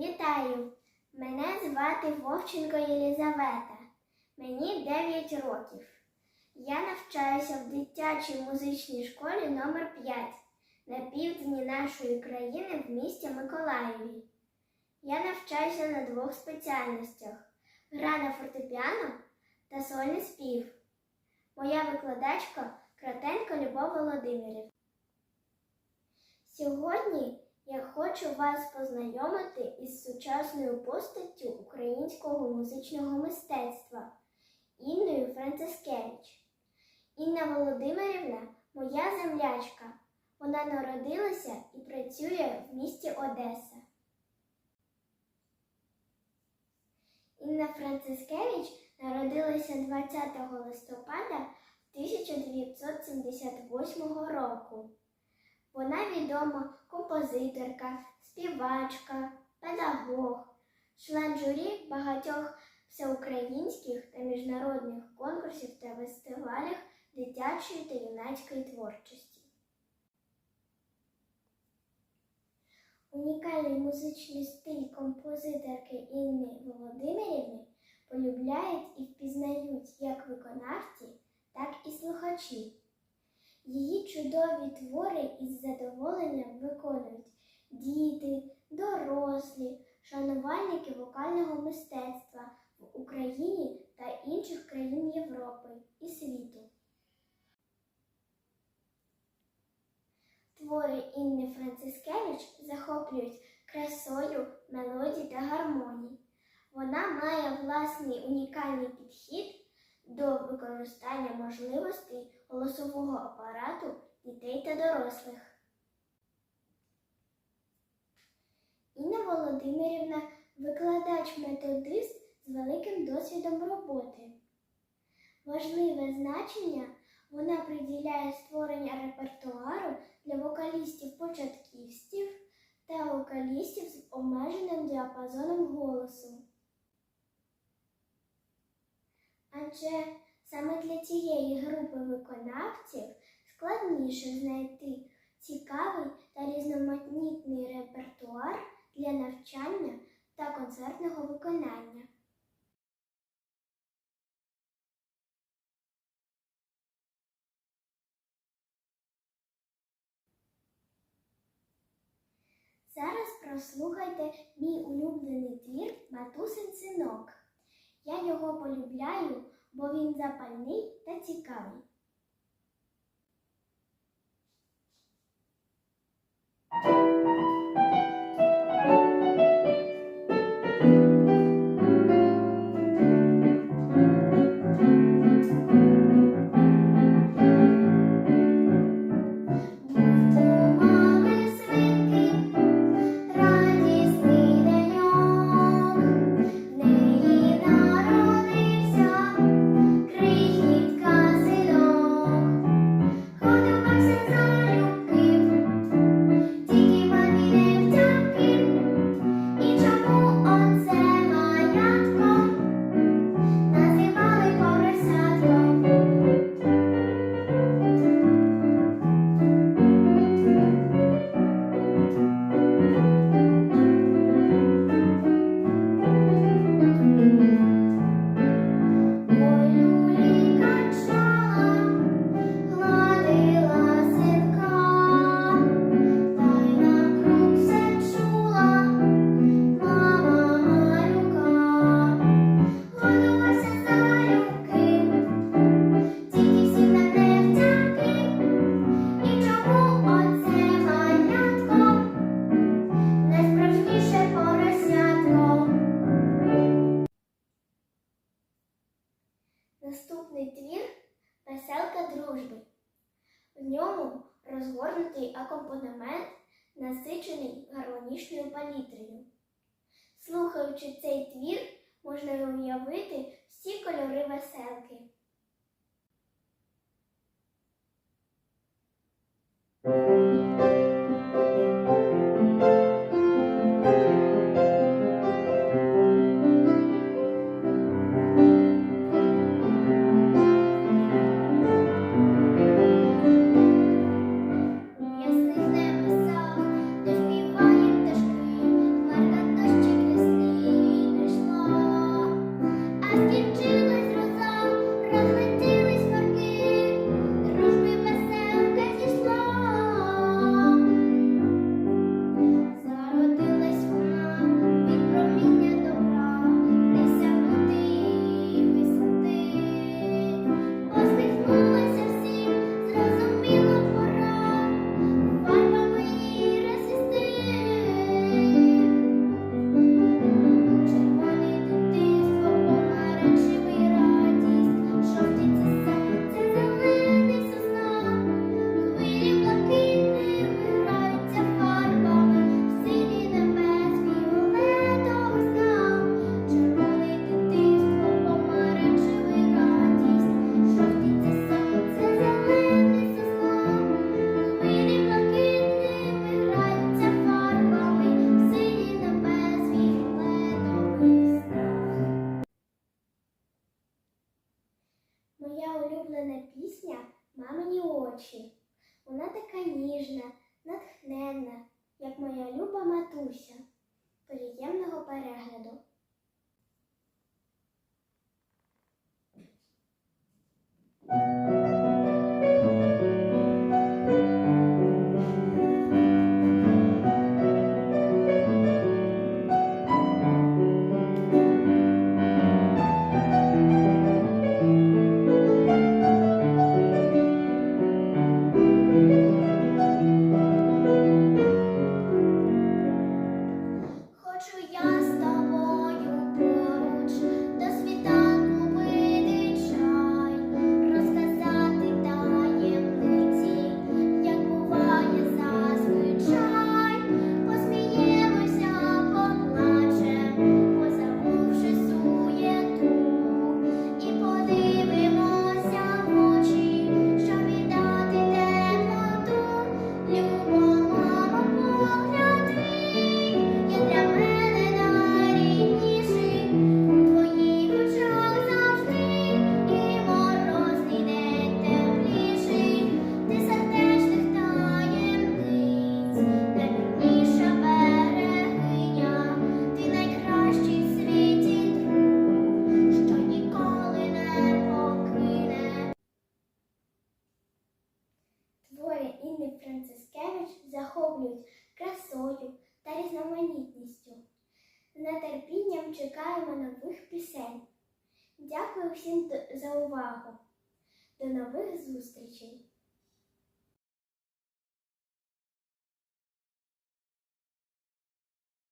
Вітаю! Мене звати Вовченко Єлізавета. Мені 9 років. Я навчаюся в дитячій музичній школі номер 5 на півдні нашої країни в місті Миколаєві. Я навчаюся на двох спеціальностях: гра на фортепіано та сольний спів. Моя викладачка Кратенко Любов Володимирів. Сьогодні я хочу вас познайомити із сучасною постаттю українського музичного мистецтва Інною Францискевич. Інна Володимирівна моя землячка. Вона народилася і працює в місті Одеса. Інна Францискевич народилася 20 листопада 1978 року. Вона відома композиторка, співачка, педагог, член журі багатьох всеукраїнських та міжнародних конкурсів та фестивалях дитячої та юнацької творчості. Унікальний музичний стиль композиторки Інни Володимирівни полюбляють і впізнають як виконавці, так і слухачі. Її чудові твори із задоволенням виконують діти, дорослі, шанувальники вокального мистецтва в Україні та інших країн Європи і світу. Твори Інни Францискевич захоплюють красою, мелодії та гармонії. Вона має власний унікальний підхід до використання можливостей голосового апарату дітей та дорослих. Інна Володимирівна викладач-методист з великим досвідом роботи. Важливе значення вона приділяє створення репертуару для вокалістів-початківців та вокалістів з обмеженим діапазоном голосу. Адже саме для цієї групи виконавців складніше знайти цікавий та різноманітний репертуар для навчання та концертного виконання. Зараз прослухайте мій улюблений твір Матусин синок. Я його полюбляю, бо він запальний та цікавий. Акомпанемент, насичений гармонічною палітрою. Слухаючи цей твір, можна уявити всі кольори веселки. Thank ясних матуся. Приємного перегляду! нетерпінням чекаємо нових пісень. Дякую всім за увагу. До нових зустрічей!